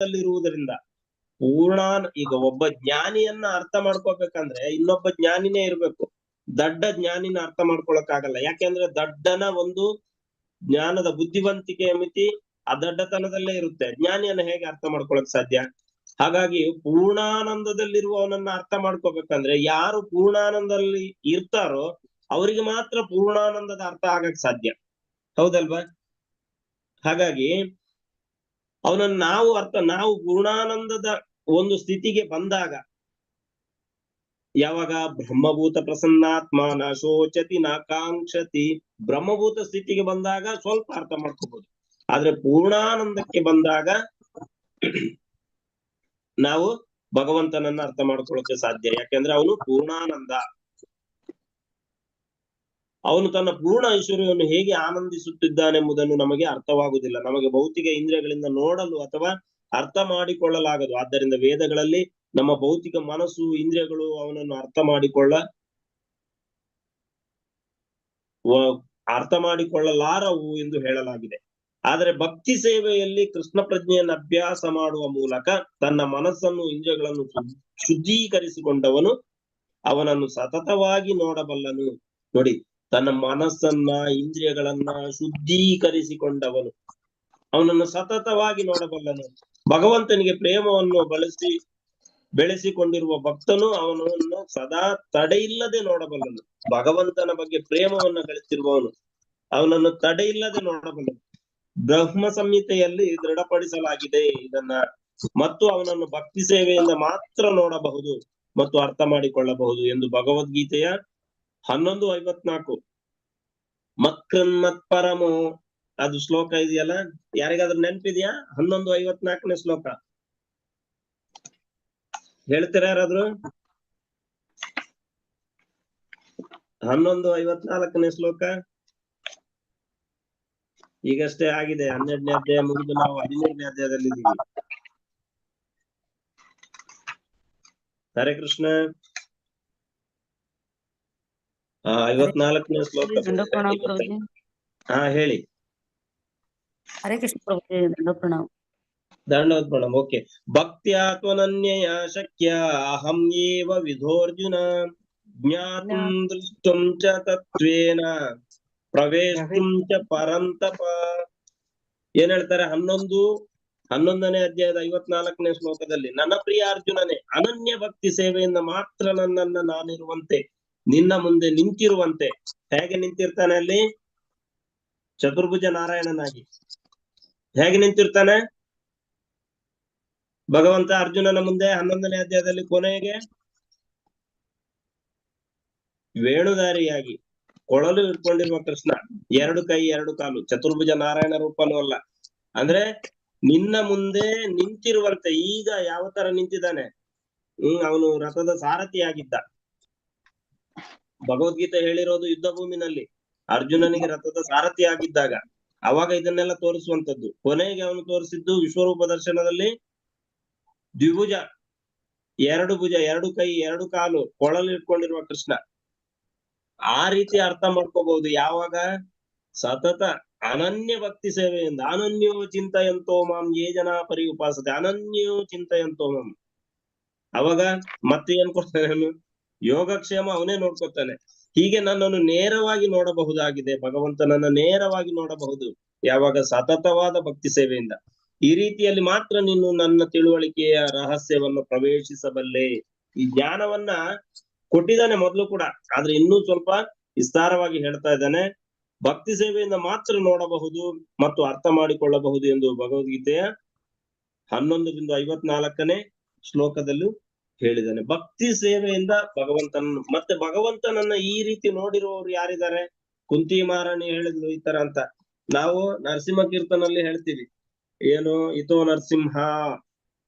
ಇರುವುದರಿಂದ ಪೂರ್ಣ ಈಗ ಒಬ್ಬ ಜ್ಞಾನಿಯನ್ನ ಅರ್ಥ ಮಾಡ್ಕೋಬೇಕಂದ್ರೆ ಇನ್ನೊಬ್ಬ ಜ್ಞಾನಿನೇ ಇರ್ಬೇಕು. ದಡ್ಡ ಜ್ಞಾನಿನ ಅರ್ಥ ಮಾಡ್ಕೊಳಕ್ ಆಗಲ್ಲ ಯಾಕೆಂದ್ರೆ ದಡ್ಡನ ಒಂದು ಜ್ಞಾನದ ಬುದ್ಧಿವಂತಿಕೆಯ ಮಿತಿ ಆ ದಡ್ಡತನದಲ್ಲೇ ಇರುತ್ತೆ. ಜ್ಞಾನಿಯನ್ನ ಹೇಗೆ ಅರ್ಥ ಮಾಡ್ಕೊಳಕ್ ಸಾಧ್ಯ? ಹಾಗಾಗಿ ಪೂರ್ಣಾನಂದದಲ್ಲಿರುವವನನ್ನ ಅರ್ಥ ಮಾಡ್ಕೋಬೇಕಂದ್ರೆ ಯಾರು ಪೂರ್ಣಾನಂದದಲ್ಲಿ ಇರ್ತಾರೋ ಅವರಿಗೆ ಮಾತ್ರ ಪೂರ್ಣಾನಂದದ ಅರ್ಥ ಆಗಕ್ ಸಾಧ್ಯ. ಹೌದಲ್ವಾ? ಹಾಗಾಗಿ ಅವನನ್ನ ನಾವು ಅರ್ಥ, ನಾವು ಪೂರ್ಣಾನಂದದ ಒಂದು ಸ್ಥಿತಿಗೆ ಬಂದಾಗ ಯಾವಾಗ? ಬ್ರಹ್ಮಭೂತ ಪ್ರಸನ್ನಾತ್ಮ ನ ಶೋಚತಿ ನಾಕಾಂಕ್ಷತಿ. ಕಾಂಕ್ಷತಿ ಬ್ರಹ್ಮಭೂತ ಸ್ಥಿತಿಗೆ ಬಂದಾಗ ಸ್ವಲ್ಪ ಅರ್ಥ ಮಾಡ್ಕೋಬಹುದು ಆದ್ರೆ ಪೂರ್ಣಾನಂದಕ್ಕೆ ಬಂದಾಗ ನಾವು ಭಗವಂತನನ್ನ ಅರ್ಥ ಮಾಡ್ಕೊಳ್ಳೋಕೆ ಸಾಧ್ಯ. ಯಾಕೆಂದ್ರೆ ಅವನು ಪೂರ್ಣಾನಂದ. ಅವನು ತನ್ನ ಪೂರ್ಣ ಐಶ್ವರ್ಯವನ್ನು ಹೇಗೆ ಆನಂದಿಸುತ್ತಿದ್ದಾನೆಂಬುದನ್ನು ನಮಗೆ ಅರ್ಥವಾಗುವುದಿಲ್ಲ. ನಮಗೆ ಭೌತಿಕ ಇಂದ್ರಿಯಗಳಿಂದ ನೋಡಲು ಅಥವಾ ಅರ್ಥ ಮಾಡಿಕೊಳ್ಳಲಾಗದು. ಆದ್ದರಿಂದ ವೇದಗಳಲ್ಲಿ ನಮ್ಮ ಭೌತಿಕ ಮನಸ್ಸು, ಇಂದ್ರಿಯಗಳು ಅವನನ್ನು ಅರ್ಥ ಮಾಡಿಕೊಳ್ಳ ಅರ್ಥ ಮಾಡಿಕೊಳ್ಳಲಾರವು ಎಂದು ಹೇಳಲಾಗಿದೆ. ಆದರೆ ಭಕ್ತಿ ಸೇವೆಯಲ್ಲಿ ಕೃಷ್ಣ ಪ್ರಜ್ಞೆಯನ್ನು ಅಭ್ಯಾಸ ಮಾಡುವ ಮೂಲಕ ತನ್ನ ಮನಸ್ಸನ್ನು, ಇಂದ್ರಿಯಗಳನ್ನು ಶುದ್ಧ- ಶುದ್ಧೀಕರಿಸಿಕೊಂಡವನು ಅವನನ್ನು ಸತತವಾಗಿ ನೋಡಬಲ್ಲನು. ನೋಡಿ ತನ್ನ ಮನಸ್ಸನ್ನ, ಇಂದ್ರಿಯಗಳನ್ನ ಶುದ್ಧೀಕರಿಸಿಕೊಂಡವನು. ಅವನನ್ನು ಸತತವಾಗಿ ನೋಡಬಲ್ಲನು. ಭಗವಂತನಿಗೆ ಪ್ರೇಮವನ್ನು ಬಳಸಿ, ಬೆಳೆಸಿಕೊಂಡಿರುವ ಭಕ್ತನು ಅವನನ್ನು ಸದಾ ತಡೆಯಿಲ್ಲದೆ ನೋಡಬಲ್ಲನು. ಭಗವಂತನ ಬಗ್ಗೆ ಪ್ರೇಮವನ್ನು ಗಳಿಸಿರುವವನು ಅವನನ್ನು ತಡೆಯಿಲ್ಲದೆ ನೋಡಬಲ್ಲನು. ಬ್ರಹ್ಮ ಸಂಹಿತೆಯಲ್ಲಿ ದೃಢಪಡಿಸಲಾಗಿದೆ ಇದನ್ನ. ಮತ್ತು ಅವನನ್ನು ಭಕ್ತಿ ಸೇವೆಯಿಂದ ಮಾತ್ರ ನೋಡಬಹುದು ಮತ್ತು ಅರ್ಥ ಮಾಡಿಕೊಳ್ಳಬಹುದು ಎಂದು ಭಗವದ್ಗೀತೆಯ ಹನ್ನೊಂದು ಐವತ್ನಾಲ್ಕು. ಮತ್ಕೃನ್ಮತ್ ಪರಮು, ಅದು ಶ್ಲೋಕ ಇದೆಯಲ್ಲ? ಯಾರಿಗಾದ್ರೂ ನೆನ್ಪಿದ್ಯಾ? ಹನ್ನೊಂದು ಐವತ್ನಾಲ್ಕನೇ ಶ್ಲೋಕ. ಹೇಳ್ತೀರ ಯಾರಾದ್ರು ಹನ್ನೊಂದು ಐವತ್ನಾಲ್ಕನೇ ಶ್ಲೋಕ. ಈಗಷ್ಟೇ ಆಗಿದೆ. ಹನ್ನೆರಡನೇ ಅಧ್ಯಾಯ ಮುಗಿದು ನಾವು ಹದಿಮೂರನೇ ಅಧ್ಯಾಯದಲ್ಲಿ ಇದ್ದೀವಿ ಹರೇ ಕೃಷ್ಣ. ಐವತ್ನಾಲ್ಕನೇ ಶ್ಲೋಕ ಹಾ ಹೇಳಿ. ಹರೇ ಕೃಷ್ಣ ಪ್ರಭುಜಿ ದಂಡ ಪ್ರಣಾಮ. ದಂಡವತ್ ಪ್ರಣಾಮ ಓಕೆ. ಭಕ್ತ್ಯಾ ತ್ವನನ್ಯಯ ಶಕ್ಯ ಅಹಂ ಏವ ವಿಧೋರ್ಜುನ ಜ್ಞಾತುಂ ದೃಷ್ಟುಂ ಚ ತತ್ವೇನ ಪ್ರವೇಶುಂ ಚ ಪರಂತಪ. ಏನ್ ಹೇಳ್ತಾರೆ? ಹನ್ನೊಂದು ಹನ್ನೊಂದನೇ ಅಧ್ಯಾಯದ ಐವತ್ನಾಲ್ಕನೇ ಶ್ಲೋಕದಲ್ಲಿ ನನ್ನ ಪ್ರಿಯ ಅರ್ಜುನನೇ ಅನನ್ಯ ಭಕ್ತಿ ಸೇವೆಯಿಂದ ಮಾತ್ರ ನನ್ನನ್ನ ನಾನಿರುವಂತೆ. ನಿನ್ನ ಮುಂದೆ ನಿಂತಿರುವಂತೆ ಹೇಗೆ ನಿಂತಿರ್ತಾನೆ ಅಲ್ಲಿ? ಚತುರ್ಭುಜ ನಾರಾಯಣನಾಗಿ. ಹೇಗೆ ನಿಂತಿರ್ತಾನೆ? ಭಗವಂತ ಅರ್ಜುನನ ಮುಂದೆ ಹನ್ನೊಂದನೇ ಅಧ್ಯಾಯದಲ್ಲಿ ಕೊನೆಗೆ ವೇಣುದಾರಿಯಾಗಿ ಕೊಳಲು ಇಟ್ಕೊಂಡಿರುವ ಕೃಷ್ಣ. ಎರಡು ಕೈ, ಎರಡು ಕಾಲು. ಚತುರ್ಭುಜ ನಾರಾಯಣ ರೂಪನೂ ಅಲ್ಲ. ಅಂದ್ರೆ ನಿನ್ನ ಮುಂದೆ ನಿಂತಿರುವಂತೆ ಈಗ ಯಾವ ತರ ನಿಂತಿದ್ದಾನೆ? ಹ್ಮ್, ಅವನು ರಥದ ಸಾರಥಿಯಾಗಿದ್ದ ಭಗವದ್ಗೀತೆ ಹೇಳಿರೋದು ಯುದ್ಧ ಭೂಮಿನಲ್ಲಿ ಅರ್ಜುನನಿಗೆ ರಥದ ಸಾರಥಿ ಆಗಿದ್ದಾಗ ಅವಾಗ ಇದನ್ನೆಲ್ಲ ತೋರಿಸುವಂತದ್ದು ಕೊನೆಗೆ ಅವನು ತೋರಿಸಿದ್ದು ವಿಶ್ವರೂಪ ದರ್ಶನದಲ್ಲಿ ದ್ವಿಭುಜ, ಎರಡು ಭುಜ, ಎರಡು ಕೈ, ಎರಡು ಕಾಲು, ಕೊಳಲು ಇಟ್ಕೊಂಡಿರುವ ಕೃಷ್ಣ. ಆ ರೀತಿ ಅರ್ಥ ಮಾಡ್ಕೋಬಹುದು. ಯಾವಾಗ? ಸತತ ಅನನ್ಯ ಭಕ್ತಿ ಸೇವೆಯಿಂದ. ಅನನ್ಯೋ ಚಿಂತೆಯಂತೋ ಮಾಂ ಏ ಜನ ಪರಿ ಉಪಾಸತೆ. ಅನನ್ಯೋ ಚಿಂತೆಯಂತೋ ಮಾಂ. ಅವಾಗ ಮತ್ತೆ ಏನ್ ಕೊಡ್ತಾನೆ ಯೋಗಕ್ಷೇಮ ಅವನೇ ನೋಡ್ಕೊತಾನೆ. ಹೀಗೆ ನನ್ನನ್ನು ನೇರವಾಗಿ ನೋಡಬಹುದಾಗಿದೆ. ಭಗವಂತನನ್ನ ನೇರವಾಗಿ ನೋಡಬಹುದು. ಯಾವಾಗ ಸತತವಾದ ಭಕ್ತಿ ಸೇವೆಯಿಂದ. ಈ ರೀತಿಯಲ್ಲಿ ಮಾತ್ರ ನೀನು ನನ್ನ ತಿಳುವಳಿಕೆಯ ರಹಸ್ಯವನ್ನು ಪ್ರವೇಶಿಸಬಲ್ಲೆ. ಈ ಜ್ಞಾನವನ್ನ ಕೊಟ್ಟಿದ್ದಾನೆ ಮೊದಲು ಕೂಡ. ಆದ್ರೆ ಇನ್ನೂ ಸ್ವಲ್ಪ ವಿಸ್ತಾರವಾಗಿ ಹೇಳ್ತಾ ಇದ್ದಾನೆ. ಭಕ್ತಿ ಸೇವೆಯಿಂದ ಮಾತ್ರ ನೋಡಬಹುದು ಮತ್ತು ಅರ್ಥ ಮಾಡಿಕೊಳ್ಳಬಹುದು ಎಂದು ಭಗವದ್ಗೀತೆಯ ಹನ್ನೊಂದರಿಂದ ಐವತ್ನಾಲ್ಕನೇ ಶ್ಲೋಕದಲ್ಲೂ ಹೇಳಿದ್ದಾನೆ. ಭಕ್ತಿ ಸೇವೆಯಿಂದ ಭಗವಂತನನ್ನು, ಮತ್ತೆ ಭಗವಂತನನ್ನ ಈ ರೀತಿ ನೋಡಿರುವವರು ಯಾರಿದ್ದಾರೆ? ಕುಂತಿ ಮಹಾರಾಣಿ ಹೇಳಿದ್ಲು ಈ ತರ ಅಂತ. ನಾವು ನರಸಿಂಹ ಕೀರ್ತನಲ್ಲಿ ಹೇಳ್ತೀವಿ. ಏನು? ಇತೋ ನರಸಿಂಹ,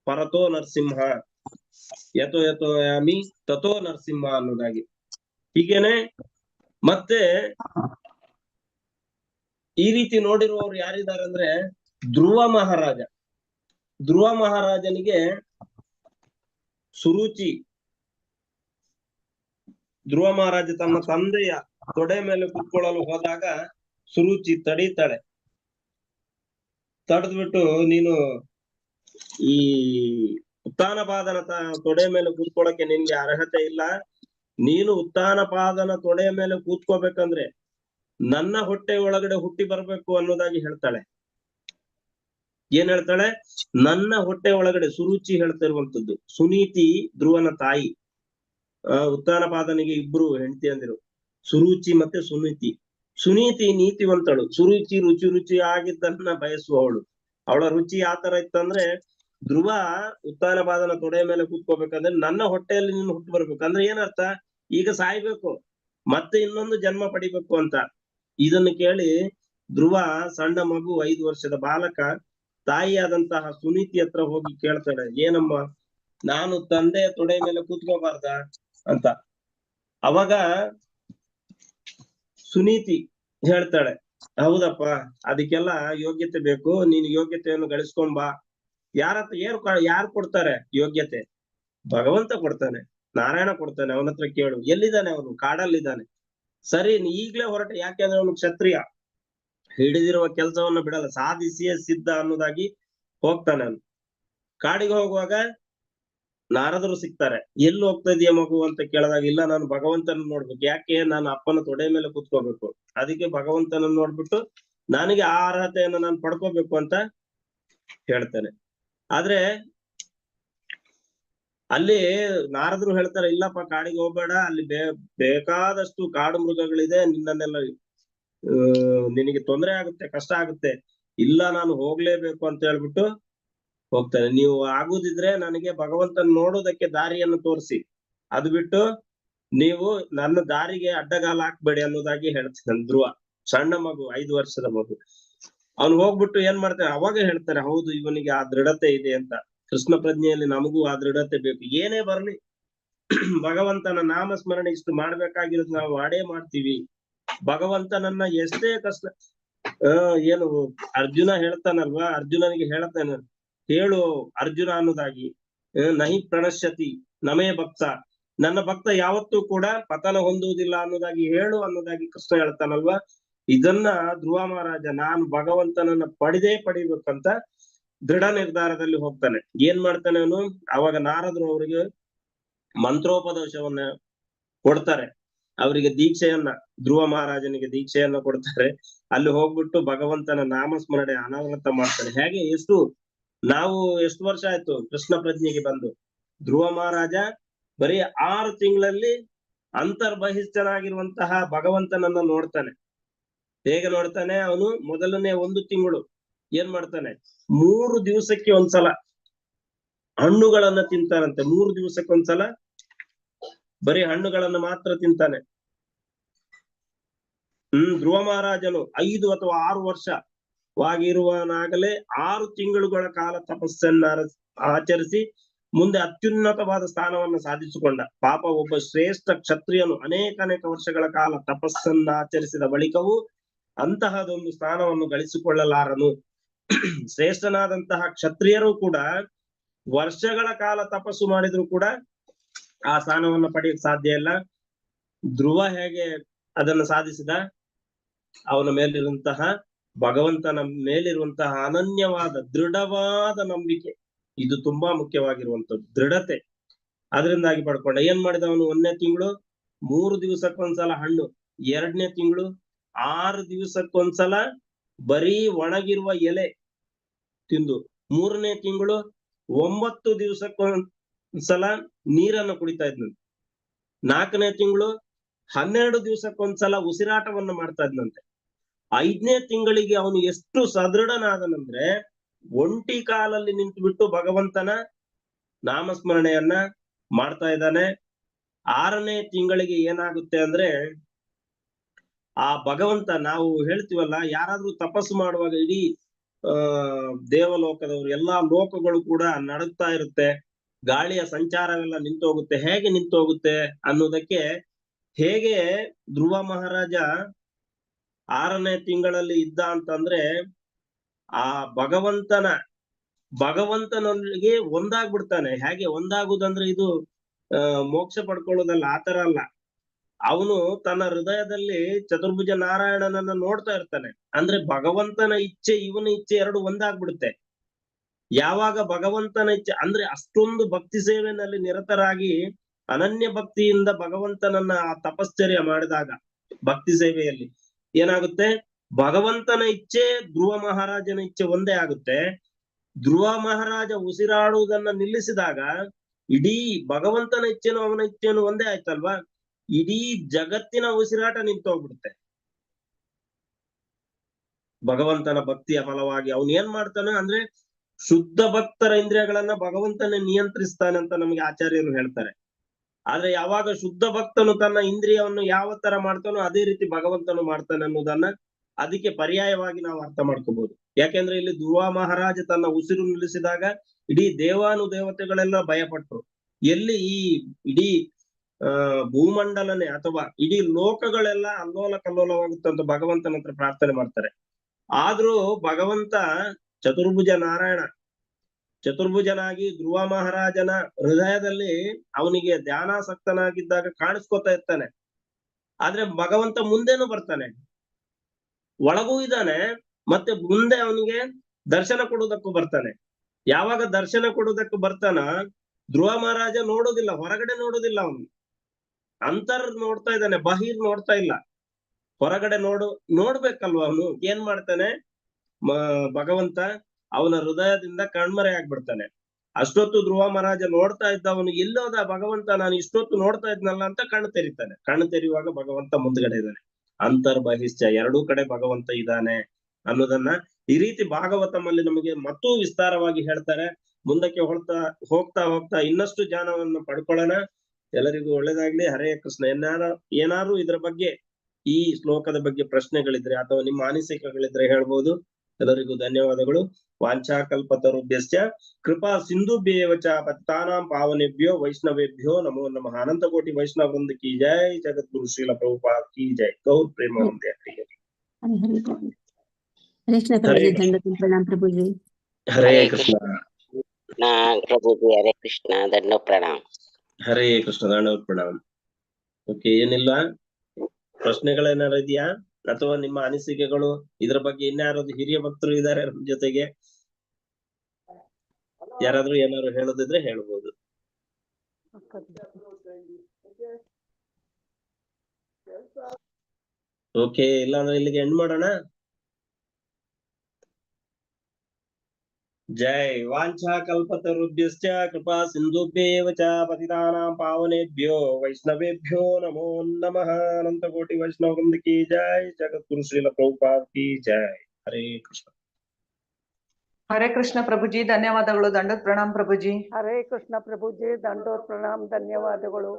ಪರತೋ ನರಸಿಂಹ ಯಥೋ ಯಥೋ ಯಾಮಿ ತಥೋ ನರಸಿಂಹ ಅನ್ನೋದಾಗಿ. ಹೀಗೇನೆ ಮತ್ತೆ ಈ ರೀತಿ ನೋಡಿರುವವರು ಯಾರಿದ್ದಾರೆ ಅಂದ್ರೆ ಧ್ರುವ ಮಹಾರಾಜ. ಧ್ರುವ ಮಹಾರಾಜನಿಗೆ ಸುರುಚಿ. ಧ್ರುವ ಮಹಾರಾಜ ತನ್ನ ತಂದೆಯ ತೊಡೆ ಮೇಲೆ ಕುತ್ಕೊಳ್ಳಲು ಹೋದಾಗ ಸುರುಚಿ ತಡೀತಾಳೆ. ತಡೆದ್ಬಿಟ್ಟು ನೀನು ಈ ಉತ್ಥಾನಪಾದನ ತ- ತೊಡೆ ಮೇಲೆ ಕೂತ್ಕೊಳ್ಳಕ್ಕೆ ನಿನ್ಗೆ ಅರ್ಹತೆ ಇಲ್ಲ. ನೀನು ಉತ್ಥಾನಪಾದನ ತೊಡೆಯ ಮೇಲೆ ಕೂತ್ಕೋಬೇಕಂದ್ರೆ ನನ್ನ ಹೊಟ್ಟೆ ಒಳಗಡೆ ಹುಟ್ಟಿ ಬರ್ಬೇಕು ಅನ್ನೋದಾಗಿ ಹೇಳ್ತಾಳೆ. ಏನ್ ಹೇಳ್ತಾಳೆ? ನನ್ನ ಹೊಟ್ಟೆ ಒಳಗಡೆ ಸುರುಚಿ ಹೇಳ್ತಾ ಇರುವಂತದ್ದು ಸುನೀತಿ ಧ್ರುವನ ತಾಯಿ. ಆ ಉತ್ಥಾನಪಾದನಿಗೆ ಇಬ್ರು ಹೆಂಡತಿ ಅಂದಿರು. ಸುರುಚಿ ಮತ್ತೆ ಸುನೀತಿ. ಸುನೀತಿ ನೀತಿವಂತಳು. ಸುರುಚಿ ರುಚಿ ರುಚಿ ಆಗಿದ್ದನ್ನ ಬಯಸುವವಳು ಅವಳ. ರುಚಿ ಆತರ ಇತ್ತಂದ್ರೆ, ಧ್ರುವ ಉತ್ಥಾನಪಾದನ ತೊಡೆಯ ಮೇಲೆ ಕೂತ್ಕೋಬೇಕಂದ್ರೆ ನನ್ನ ಹೊಟ್ಟೆಯಲ್ಲಿ ನೀನು ಹುಟ್ಟು ಬರ್ಬೇಕು. ಅಂದ್ರೆ ಏನರ್ಥ? ಈಗ ಸಾಯ್ಬೇಕು. ಮತ್ತೆ ಇನ್ನೊಂದು ಜನ್ಮ ಪಡಿಬೇಕು ಅಂತ. ಇದನ್ನು ಕೇಳಿ ಧ್ರುವ ಸಣ್ಣ ಮಗು ಐದು ವರ್ಷದ ಬಾಲಕ ತಾಯಿಯಾದಂತಹ ಸುನೀತಿ ಹತ್ರ ಹೋಗಿ ಕೇಳ್ತಾಳೆ, ಏನಮ್ಮ, ನಾನು ತಂದೆ ತೊಡೆ ಮೇಲೆ ಕೂತ್ಕೋಬಾರ್ದ? ಅಂತ. ಅವಾಗ ಸುನೀತಿ ಹೇಳ್ತಾಳೆ, ಹೌದಪ್ಪ, ಅದಕ್ಕೆಲ್ಲ ಯೋಗ್ಯತೆ ಬೇಕು, ನೀನು ಯೋಗ್ಯತೆಯನ್ನು ಗಳಿಸ್ಕೊಂಬಾ ಯಾರತ್ರ ಏನ್ ಯಾರು ಕೊಡ್ತಾರೆ ಯೋಗ್ಯತೆ? ಭಗವಂತ ಕೊಡ್ತಾನೆ, ನಾರಾಯಣ ಕೊಡ್ತಾನೆ ಅವನ ಹತ್ರ ಕೇಳು. ಎಲ್ಲಿದ್ದಾನೆ ಅವನು? ಕಾಡಲ್ಲಿದ್ದಾನೆ. ಸರಿ ಈಗ್ಲೇ ಹೊರಟ ಯಾಕೆಂದ್ರೆ ಅವನು ಕ್ಷತ್ರಿಯ. ಹಿಡಿದಿರುವ ಕೆಲಸವನ್ನು ಬಿಡಲ್ಲ. ಸಾಧಿಸಿಯೇ ಸಿದ್ಧ ಅನ್ನೋದಾಗಿ ಹೋಗ್ತಾನೆ ಅವನು. ಕಾಡಿಗೆ ಹೋಗುವಾಗ ನಾರದರು ಸಿಗ್ತಾರೆ. ಎಲ್ಲಿ ಹೋಗ್ತಾ ಇದೆಯಾ ಮಗು ಅಂತ ಕೇಳಿದಾಗ, ಇಲ್ಲ, ನಾನು ಭಗವಂತನ ನೋಡ್ಬೇಕು. ಯಾಕೆ? ನಾನು ಅಪ್ಪನ ತೊಡೆ ಮೇಲೆ ಕುತ್ಕೋಬೇಕು. ಅದಕ್ಕೆ ಭಗವಂತನ ನೋಡ್ಬಿಟ್ಟು ನನಗೆ ಆ ಅರ್ಹತೆಯನ್ನು ನಾನು ಪಡ್ಕೋಬೇಕು ಅಂತ ಹೇಳ್ತಾನೆ. ಆದ್ರೆ ಅಲ್ಲಿ ನಾರದ್ರು ಹೇಳ್ತಾರೆ, ಇಲ್ಲಪ್ಪ, ಕಾಡಿಗೆ ಹೋಗ್ಬೇಡ. ಅಲ್ಲಿ ಬೇ, ಬೇಕಾದಷ್ಟು ಕಾಡು ಮೃಗಗಳಿದೆ. ನಿನ್ನನ್ನೆಲ್ಲ ನಿನಗೆ ತೊಂದರೆ ಆಗುತ್ತೆ, ಕಷ್ಟ ಆಗುತ್ತೆ, ಇಲ್ಲ ನಾನು ಹೋಗ್ಲೇಬೇಕು ಅಂತ ಹೇಳ್ಬಿಟ್ಟು ಹೋಗ್ತಾನೆ. ನೀವು ಆಗುದಿದ್ರೆ ನನಗೆ ಭಗವಂತನ ನೋಡೋದಕ್ಕೆ ದಾರಿಯನ್ನು ತೋರಿಸಿ. ಅದು ಬಿಟ್ಟು ನೀವು ನನ್ನ ದಾರಿಗೆ ಅಡ್ಡಗಾಲ ಹಾಕ್ಬೇಡಿ ಅನ್ನೋದಾಗಿ ಹೇಳ್ತಾನೆ ಧ್ರುವ, ಸಣ್ಣ ಮಗು, ಐದು ವರ್ಷದ ಮಗು. ಅವ್ನು ಹೋಗ್ಬಿಟ್ಟು ಏನ್ ಮಾಡ್ತಾನೆ, ಅವಾಗ ಹೇಳ್ತಾರೆ ಹೌದು, ಇವನಿಗೆ ಆ ದೃಢತೆ ಇದೆ ಅಂತ. ಕೃಷ್ಣ ಪ್ರಜ್ಞೆಯಲ್ಲಿ ನಮಗೂ ಆ ದೃಢತೆ ಬೇಕು. ಏನೇ ಬರ್ಲಿ, ಭಗವಂತನ ನಾಮ ಸ್ಮರಣೆ ಇಷ್ಟು ಮಾಡ್ಬೇಕಾಗಿರೋದು ನಾವು ಮಾಡೇ ಮಾಡ್ತೀವಿ. ಭಗವಂತನನ್ನ ಎಷ್ಟೇ ಕಷ್ಟ ಏನು ಅರ್ಜುನ ಹೇಳ್ತಾನಲ್ವಾ? ಅರ್ಜುನನಿಗೆ ಹೇಳ್ತಾನೆ ಹೇಳು ಅರ್ಜುನ ಅನ್ನೋದಾಗಿ. ನಹಿ ಪ್ರಣಶ್ಯತಿ, ನಮೇ ಭಕ್ತ. ನನ್ನ ಭಕ್ತ ಯಾವತ್ತೂ ಕೂಡ ಪತನ ಹೊಂದುವುದಿಲ್ಲ ಅನ್ನೋದಾಗಿ ಹೇಳು ಅನ್ನೋದಾಗಿ ಕೃಷ್ಣ ಹೇಳ್ತಾನಲ್ವಾ? ಇದನ್ನ ಧ್ರುವ ಮಹಾರಾಜ, ನಾನು ಭಗವಂತನನ್ನ ಪಡೆದೇ ಪಡಿಬೇಕಂತ ದೃಢ ನಿರ್ಧಾರದಲ್ಲಿ ಹೋಗ್ತಾನೆ. ಏನ್ ಮಾಡ್ತಾನೆ ಅವನು? ಅವಾಗ ನಾರದ್ರು ಅವರಿಗೆ ಮಂತ್ರೋಪದೇಶವನ್ನ ಕೊಡ್ತಾರೆ. ಅವರಿಗೆ ದೀಕ್ಷೆಯನ್ನ, ಧ್ರುವ ಮಹಾರಾಜನಿಗೆ ದೀಕ್ಷೆಯನ್ನ ಕೊಡ್ತಾರೆ. ಅಲ್ಲಿ ಹೋಗ್ಬಿಟ್ಟು ಭಗವಂತನ ನಾಮಸ್ಮರಣೆ ಅನಾವೃತ ಮಾಡ್ತಾರೆ ಹೇಗೆ? ಎಷ್ಟು? ನಾವು ಎಷ್ಟು ವರ್ಷ ಆಯ್ತು ಕೃಷ್ಣ ಪ್ರಜ್ಞೆಗೆ ಬಂದು? ಧ್ರುವ ಮಹಾರಾಜ ಬರೀ ಆರು ತಿಂಗಳಲ್ಲಿ ಅಂತರ್ಬಹಿಷ್ಠನಾಗಿರುವಂತಹ ಭಗವಂತನನ್ನ ನೋಡ್ತಾನೆ. ಹೇಗೆ ನೋಡ್ತಾನೆ? ಅವನು ಮೊದಲನೇ ಒಂದು ತಿಂಗಳು ಏನ್ ಮಾಡ್ತಾನೆ? ಮೂರು ದಿವಸಕ್ಕೆ ಒಂದ್ಸಲ ಹಣ್ಣುಗಳನ್ನ ತಿಂತಾರಂತೆ. ಮೂರು ದಿವಸಕ್ಕೆ ಒಂದ್ಸಲ ಬರೀ ಹಣ್ಣುಗಳನ್ನು ಮಾತ್ರ ತಿಂತಾನೆ. ಹ್ಮ್, ಧ್ರುವ ಮಹಾರಾಜನು ಐದು ಅಥವಾ ಆರು ವರ್ಷವಾಗಿರುವನಾಗಲೇ ಆರು ತಿಂಗಳುಗಳ ಕಾಲ ತಪಸ್ಸನ್ನ ಆಚರಿಸಿ ಮುಂದೆ ಅತ್ಯುನ್ನತವಾದ ಸ್ಥಾನವನ್ನ ಸಾಧಿಸಿಕೊಂಡ. ಪಾಪ ಒಬ್ಬ ಶ್ರೇಷ್ಠ ಕ್ಷತ್ರಿಯನು ಅನೇಕ ಅನೇಕ ವರ್ಷಗಳ ಕಾಲ ತಪಸ್ಸನ್ನ ಆಚರಿಸಿದ ಬಳಿಕವೂ ಅಂತಹದೊಂದು ಸ್ಥಾನವನ್ನು ಗಳಿಸಿಕೊಳ್ಳಲಾರನು. ಶ್ರೇಷ್ಠನಾದಂತಹ ಕ್ಷತ್ರಿಯರು ಕೂಡ ವರ್ಷಗಳ ಕಾಲ ತಪಸ್ಸು ಮಾಡಿದ್ರು ಕೂಡ ಆ ಸ್ಥಾನವನ್ನ ಪಡೆಯಕ್ ಸಾಧ್ಯ ಇಲ್ಲ. ಧ್ರುವ ಹೇಗೆ ಅದನ್ನು ಸಾಧಿಸಿದ? ಅವನ ಮೇಲಿರುವಂತಹ ಭಗವಂತನ ಮೇಲಿರುವಂತಹ ಅನನ್ಯವಾದ, ದೃಢವಾದ ನಂಬಿಕೆ. ಇದು ತುಂಬಾ ಮುಖ್ಯವಾಗಿರುವಂತದ್ದು ದೃಢತೆ. ಅದರಿಂದಾಗಿ ಪಡ್ಕೊಂಡ. ಏನ್ ಮಾಡಿದ ಅವನು? ಒಂದನೇ ತಿಂಗಳು, ಮೂರು ದಿವಸಕ್ಕೊಂದ್ಸಲ ಹಣ್ಣು. ಎರಡನೇ ತಿಂಗಳು, ಆರು ದಿವಸಕ್ಕೊಂದ್ಸಲ ಬರೀ ಒಣಗಿರುವ ಎಲೆ ತಿಂದು. ಮೂರನೇ ತಿಂಗಳು, ಒಂಬತ್ತು ದಿವಸಕ್ಕೊಂದ್ಸಲ ನೀರನ್ನು ಕುಡಿತಾ ಇದ್ನಂತೆ. ನಾಲ್ಕನೇ ತಿಂಗಳು ಹನ್ನೆರಡು ದಿವಸಕ್ಕೊಂದ್ಸಲ ಉಸಿರಾಟವನ್ನ ಮಾಡ್ತಾ ಇದ್ನಂತೆ. ಐದನೇ ತಿಂಗಳಿಗೆ ಅವನು ಎಷ್ಟು ಸದೃಢನಾದನಂದ್ರೆ ಒಂಟಿ ಕಾಲಲ್ಲಿ ನಿಂತು ಬಿಟ್ಟು ಭಗವಂತನ ನಾಮಸ್ಮರಣೆಯನ್ನ ಮಾಡ್ತಾ ಇದ್ದಾನೆ. ಆರನೇ ತಿಂಗಳಿಗೆ ಏನಾಗುತ್ತೆ ಅಂದ್ರೆ ಆ ಭಗವಂತ ನಾವು ಹೇಳ್ತೀವಲ್ಲ, ಯಾರಾದ್ರೂ ತಪಸ್ಸು ಮಾಡುವಾಗ ಇಡೀ, ಆ, ದೇವಲೋಕದವರು ಎಲ್ಲಾ ಲೋಕಗಳು ಕೂಡ ನಡಗ್ತಾ ಇರುತ್ತೆ. ಗಾಳಿಯ ಸಂಚಾರವೆಲ್ಲ ನಿಂತು ಹೋಗುತ್ತೆ, ಹೇಗೆ ನಿಂತು ಹೋಗುತ್ತೆ ಅನ್ನೋದಕ್ಕೆ ಹೇಗೆ ಧ್ರುವ ಮಹಾರಾಜ ಆರನೇ ತಿಂಗಳಲ್ಲಿ ಇದ್ದ ಅಂತಂದ್ರೆ ಆ ಭಗವಂತನ, ಭಗವಂತನೊಂದಿಗೆ ಒಂದಾಗ್ಬಿಡ್ತಾನೆ. ಹೇಗೆ ಒಂದಾಗುದಂದ್ರೆ ಇದು ಮೋಕ್ಷ ಪಡ್ಕೊಳ್ಳೋದಲ್ಲ ಆತರ ಅಲ್ಲ. ಅವನು ತನ್ನ ಹೃದಯದಲ್ಲಿ ಚತುರ್ಭುಜ ನಾರಾಯಣನನ್ನ ನೋಡ್ತಾ ಇರ್ತಾನೆ. ಅಂದ್ರೆ ಭಗವಂತನ ಇಚ್ಛೆ, ಇವನ ಇಚ್ಛೆ ಎರಡು ಒಂದಾಗ್ಬಿಡುತ್ತೆ. ಯಾವಾಗ ಭಗವಂತನ ಇಚ್ಛೆ, ಅಂದ್ರೆ ಅಷ್ಟೊಂದು ಭಕ್ತಿ ಸೇವೆನಲ್ಲಿ ನಿರತರಾಗಿ ಅನನ್ಯ ಭಕ್ತಿಯಿಂದ ಭಗವಂತನನ್ನ ತಪಶ್ಚರ್ಯ ಮಾಡಿದಾಗ, ಭಕ್ತಿ ಸೇವೆಯಲ್ಲಿ ಏನಾಗುತ್ತೆ? ಭಗವಂತನ ಇಚ್ಛೆ, ಧ್ರುವ ಮಹಾರಾಜನ ಇಚ್ಛೆ ಒಂದೇ ಆಗುತ್ತೆ. ಧ್ರುವ ಮಹಾರಾಜ ಉಸಿರಾಡುವುದನ್ನ ನಿಲ್ಲಿಸಿದಾಗ ಇಡೀ ಭಗವಂತನ ಇಚ್ಛೆನೂ ಅವನ ಇಚ್ಛೆನೂ ಒಂದೇ ಆಯ್ತಲ್ವಾ? ಇಡೀ ಜಗತ್ತಿನ ಉಸಿರಾಟ ನಿಂತೋಗ್ಬಿಡುತ್ತೆ. ಭಗವಂತನ ಭಕ್ತಿಯ ಫಲವಾಗಿ ಅವನು ಏನ್ ಮಾಡ್ತಾನೆ ಅಂದ್ರೆ ಶುದ್ಧ ಭಕ್ತರ ಇಂದ್ರಿಯಗಳನ್ನ ಭಗವಂತನೇ ನಿಯಂತ್ರಿಸ್ತಾನೆ ಅಂತ ನಮಗೆ ಆಚಾರ್ಯರು ಹೇಳ್ತಾರೆ. ಆದ್ರೆ ಯಾವಾಗ ಶುದ್ಧ ಭಕ್ತನು ತನ್ನ ಇಂದ್ರಿಯವನ್ನು ಯಾವ ತರ ಮಾಡ್ತಾನೋ ಅದೇ ರೀತಿ ಭಗವಂತನು ಮಾಡ್ತಾನೆ ಅನ್ನೋದನ್ನ ಅದಕ್ಕೆ ಪರ್ಯಾಯವಾಗಿ ನಾವು ಅರ್ಥ ಮಾಡ್ಕೋಬಹುದು ಯಾಕೆಂದ್ರೆ ಇಲ್ಲಿ ಧ್ರುವ ಮಹಾರಾಜ ತನ್ನ ಉಸಿರು ನಿಲ್ಲಿಸಿದಾಗ ಇಡೀ ದೇವಾನು ದೇವತೆಗಳೆಲ್ಲ ಭಯಪಟ್ರು. ಎಲ್ಲಿ ಈ ಇಡೀ, ಆ, ಭೂಮಂಡಲನೆ ಅಥವಾ ಇಡೀ ಲೋಕಗಳೆಲ್ಲ ಅಲ್ಲೋಲ ಕಲ್ಲೋಲವಾಗುತ್ತಂತ ಭಗವಂತನ ಹತ್ರ ಪ್ರಾರ್ಥನೆ ಮಾಡ್ತಾರೆ. ಆದ್ರೂ ಭಗವಂತ ಚತುರ್ಭುಜ ನಾರಾಯಣ. ಚತುರ್ಭುಜನಾಗಿ ಧ್ರುವ ಮಹಾರಾಜನ ಹೃದಯದಲ್ಲಿ ಅವನಿಗೆ ಧ್ಯಾನಾಸಕ್ತನಾಗಿದ್ದಾಗ ಕಾಣಿಸ್ಕೊತಾ ಇರ್ತಾನೆ. ಆದ್ರೆ ಭಗವಂತ ಮುಂದೆನೂ ಬರ್ತಾನೆ. ಒಳಗೂ ಇದ್ದಾನೆ, ಮತ್ತೆ ಮುಂದೆ ಅವನಿಗೆ ದರ್ಶನ ಕೊಡುವುದಕ್ಕೂ ಬರ್ತಾನೆ. ಯಾವಾಗ ದರ್ಶನ ಕೊಡುವುದಕ್ಕೂ ಬರ್ತಾನ? ಧ್ರುವ ಮಹಾರಾಜ ನೋಡೋದಿಲ್ಲ ಹೊರಗಡೆ ನೋಡೋದಿಲ್ಲ ಅವನು. ಅಂತರ್ ನೋಡ್ತಾ ಇದ್ದಾನೆ, ಬಹಿರ್ ನೋಡ್ತಾ ಇಲ್ಲ. ಹೊರಗಡೆ ನೋಡು, ನೋಡ್ಬೇಕಲ್ವ ಅವನು? ಏನ್ ಮಾಡ್ತಾನೆ? ಭಗವಂತ ಅವನ ಹೃದಯದಿಂದ ಕಣ್ಮರೆ ಆಗ್ಬಿಡ್ತಾನೆ. ಅಷ್ಟೊತ್ತು ಧ್ರುವ ಮಹಾರಾಜ ನೋಡ್ತಾ ಇದ್ದ ಅವನು ಎಲ್ಲೋದ ಭಗವಂತ ನಾನು ಇಷ್ಟೊತ್ತು ನೋಡ್ತಾ ಇದ್ನಲ್ಲ ಅಂತ ಕಣ್ಣು ತೆರಿತಾನೆ. ಕಣ್ಣು ತೆರೆಯುವಾಗ ಭಗವಂತ ಮುಂದ್ಗಡೆ ಇದ್ದಾನೆ. ಅಂತರ್ ಬಹಿಷ್ಯ ಎರಡೂ ಕಡೆ ಭಗವಂತ ಇದ್ದಾನೆ ಅನ್ನೋದನ್ನ ಈ ರೀತಿ ಭಾಗವತಮಲ್ಲಿ ನಮಗೆ ಮತ್ತೂ ವಿಸ್ತಾರವಾಗಿ ಹೇಳ್ತಾರೆ. ಮುಂದಕ್ಕೆ ಹೊಳ್ತಾ ಹೋಗ್ತಾ ಹೋಗ್ತಾ ಇನ್ನಷ್ಟು ಜ್ಞಾನವನ್ನು ಪಡ್ಕೊಳ್ಳೋಣ. ಎಲ್ಲರಿಗೂ ಒಳ್ಳೇದಾಗ್ಲಿ. ಹರೇ ಕೃಷ್ಣ. ಏನಾರ ಏನಾರು ಇದ್ರ ಬಗ್ಗೆ ಈ ಶ್ಲೋಕದ ಬಗ್ಗೆ ಪ್ರಶ್ನೆಗಳಿದ್ರೆ ಅಥವಾ ನಿಮ್ಮ ಅನಿಸಿಕೆಗಳಿದ್ರೆ ಹೇಳ್ಬೋದು. ಎಲ್ಲರಿಗೂ ಧನ್ಯವಾದಗಳು. ವಾಂಛಾಕಲ್ಪತರುಭ್ಯಶ್ಚ ಕೃಪಾ ಸಿಂಧುಭ್ಯೇವ ಚ ಪತ್ತಾನಾಂ ಪಾವನೆಭ್ಯೋ ವೈಷ್ಣವೇಭ್ಯೋ ನಮೋ ನಮಃ. ಅನಂತಕೋಟಿ ವೈಷ್ಣವ ವೃಂದ ಕಿ ಜಯ ಜಗದ್ಗುರು ಶ್ರೀಲ ಪ್ರಭುಪಾ ಕಿ ಜಯ ಗೌರ್ ಪ್ರೇಮ ವಂದೇ ಹರಿ ಹರೇ ಕೃಷ್ಣ ಪ್ರಭುಜಿ ಹರೇ ಕೃಷ್ಣ. ದಂಡ ಪ್ರಣಾಮ. ಹರೇ ಕೃಷ್ಣ ದಂಡ ಓಕೆ ಏನಿಲ್ಲ? ಪ್ರಶ್ನೆಗಳೇನಾರ ಇದೆಯಾ? ಅಥವಾ ನಿಮ್ಮ ಅನಿಸಿಕೆಗಳು ಇದ್ರ ಬಗ್ಗೆ ಇನ್ಯಾರಾದ್ರು ಹಿರಿಯ ಭಕ್ತರು ಇದಾರೆ ನಮ್ ಜೊತೆಗೆ? ಯಾರಾದ್ರೂ ಏನಾದ್ರು ಹೇಳೋದಿದ್ರೆ ಹೇಳ್ಬೋದು. ಓಕೆ ಇಲ್ಲಾಂದ್ರೆ ಇಲ್ಲಿಗೆ ಎಂಡ್ ಮಾಡೋಣ. ಜೈ ವಾಂಛಾ ಕಲ್ಪತರುಭ್ಯಶ್ಚ ಕೃಪಾ ಸಿಂಧುಭ್ಯೇವ ಚ ಪತಿತಾನಾಂ ಪಾವನೇಭ್ಯೋ ವೈಷ್ಣವೇಭ್ಯೋ ನಮೋ ನಮಃ ಅನಂತ ಕೋಟಿ ವೈಷ್ಣವ ವೃಂದ ಕಿ ಜೈ ಜಗದ್ಗುರು ಶ್ರೀಲ ಪ್ರಭುಪಾದ್ ಕಿ ಜೈ ಹರೇ ಕೃಷ್ಣ ಹರೇ ಕೃಷ್ಣ ಪ್ರಭುಜಿ ಧನ್ಯವಾದಗಳು ದಂಡದ ಪ್ರಣಾಮ್ ಪ್ರಭುಜಿ. ಹರೇ ಕೃಷ್ಣ ಪ್ರಭುಜಿ ದಂಡೋತ್ ಪ್ರಣಾಮ್ ಧನ್ಯವಾದಗಳು.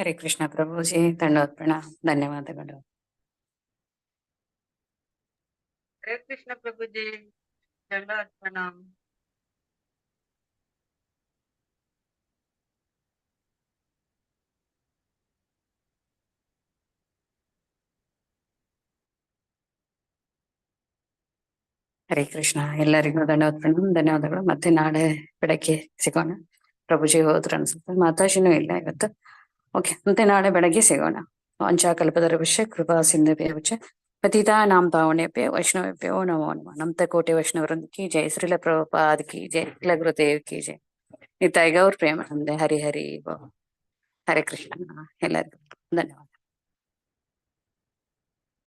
ಹರೇ ಕೃಷ್ಣ ಪ್ರಭುಜಿ ತಂಡೋತ್ಪಣ ಧನ್ಯವಾದಗಳು. ಹರೇ ಕೃಷ್ಣ ಪ್ರಭುಜಿ ತಂಡೋತ್ಪಣ ಹರೇ ಕೃಷ್ಣ ಎಲ್ಲರಿಗೂ ಧನ್ಯವಾದ ಧನ್ಯವಾದಗಳು. ಮತ್ತೆ ನಾಳೆ ಬೆಳಗ್ಗೆ ಸಿಗೋಣ. ಪ್ರಭುಜಿ ಹೋದ್ರು ಅನ್ಸುತ್ತೆ. ಮಾತಾಜಿನೂ ಇಲ್ಲ ಇವತ್ತು. ಓಕೆ, ಮತ್ತೆ ನಾಳೆ ಬೆಳಗ್ಗೆ ಸಿಗೋಣ. ವಂಚಾಕಲ್ಪದ ವಿಷಯ, ಕೃಪಾ ಸಿಂಧುಭ್ಯ ವಿಷಯ. ಪತಿತಾ ನಾಮ್ ಪಾವನೇಭ್ಯ, ವೈಷ್ಣವಭ್ಯೋ ನಮೋ ನಮ. ನಮ್ತ ಕೋಟಿ ವೈಷ್ಣವರೊಂದಿಗೆ ಕಿ ಜೈ ಶ್ರೀಲ ಪ್ರಭುಪಾದ ಕಿ ಜೈ ಶ್ರೀಲ ಗುರುದೇವ್ ಕಿ ಜೈ ನಿತಾಯಿ ಗೌರ್, ಪ್ರೇಮ ಹರಿ ಹರಿ. ಹರೇ ಕೃಷ್ಣ. ಎಲ್ಲರಿಗೂ ಧನ್ಯವಾದ.